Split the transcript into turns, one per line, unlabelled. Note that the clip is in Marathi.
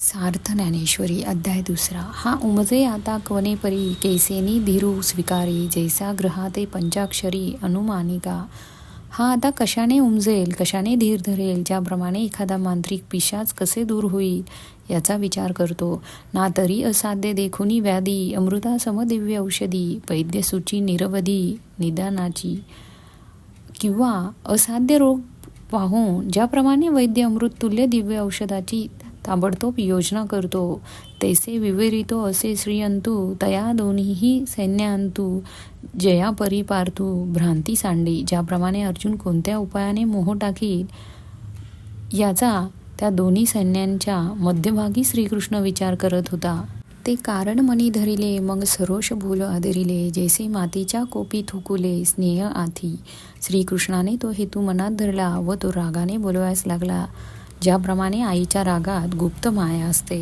सार्थ ज्ञानेश्वरी अध्याय दुसरा. हा उमजे आता कवनेपरी परी धीरू स्वीकारी जैसा ग्रहाते पंचाक्षरी अनुमानिका. हा आता कशाने उमजेल कशाने धीर धरेल ज्याप्रमाणे एखादा मांत्रिक पिशाच कसे दूर होईल याचा विचार करतो. ना तरी असाध्य देखुनी व्याधी अमृता समदिव्य औषधी वैद्यसूची निरवधी निदानाची. किंवा असाध्य रोग पाहून ज्याप्रमाणे वैद्य अमृत तुल्य दिव्य औषधाची ताबडतोब योजना करतो. तैसे विवरितो असे श्रीयंतू तया दोन्हीही सैन्यांतू जया परिपारतू भ्रांती सांडी ज्याप्रमाणे अर्जुन कोणत्या उपायाने मोह टाकील याचा त्या दोन्ही सैन्यांच्या मध्यभागी श्रीकृष्ण विचार करत होता. ते कारण मनी धरिले मग सरोष भूल आदरिले जैसे मातीच्या कोपी थुकुले स्नेह आथी. श्रीकृष्णाने तो हेतू मनात धरला व तो रागाने बोलवायस लागला. ज्याप्रमाणे आईच्या रागात गुप्त माया असते.